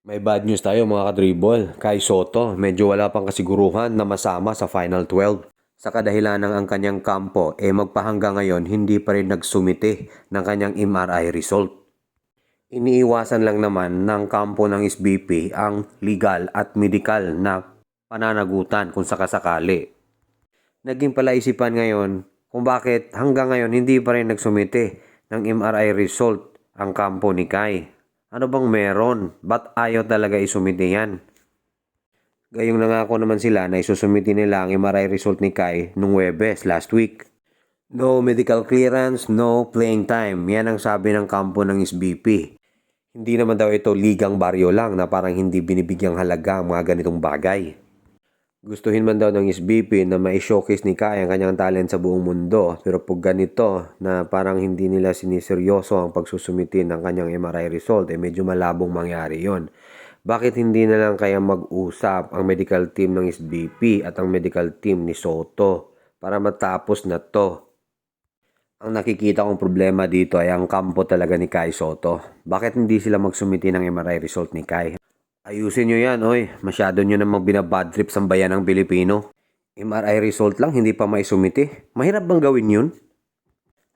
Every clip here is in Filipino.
May bad news tayo mga kadribble. Kay Soto, medyo wala pang kasiguruhan na masama sa Final 12. Sa kadahilan ng ang kanyang kampo, eh magpahangga ngayon hindi pa rin nagsumite ng kanyang MRI result. Iniiwasan lang naman ng kampo ng SBP ang legal at medical na pananagutan kung sakasakali. Naging palaisipan ngayon kung bakit hanggang ngayon hindi pa rin nagsumite ng MRI result ang kampo ni Kai. Ano bang meron? Ba't ayaw talaga isumite yan? Gayong nangako naman sila na isusumite nila ang MRI result ni Kai nung Webes last week. No medical clearance, no playing time. Yan ang sabi ng kampo ng SBP. Hindi naman daw ito ligang baryo lang na parang hindi binibigyang halaga ang mga ganitong bagay. Gustuhin man daw ng SBP na ma-showcase ni Kai ang kanyang talent sa buong mundo pero pag ganito na parang hindi nila siniseryoso ang pagsusumiti ng kanyang MRI result eh medyo malabong mangyari yon. Bakit hindi na lang kaya mag-usap ang medical team ng SBP at ang medical team ni Soto para matapos na to? Ang nakikita kong problema dito ay ang kampo talaga ni Kai Soto. Bakit hindi sila magsumiti ng MRI result ni Kai? Ayusin nyo yan, oy. Masyado nyo namang binabad trip sa bayan ng Pilipino. MRI result lang, hindi pa maisumiti. Mahirap bang gawin yun?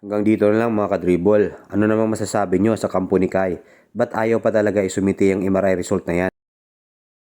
Hanggang dito na lang mga kadribble. Ano namang masasabi nyo sa kampo ni Kai? Ba't ayaw pa talaga isumiti ang MRI result na yan?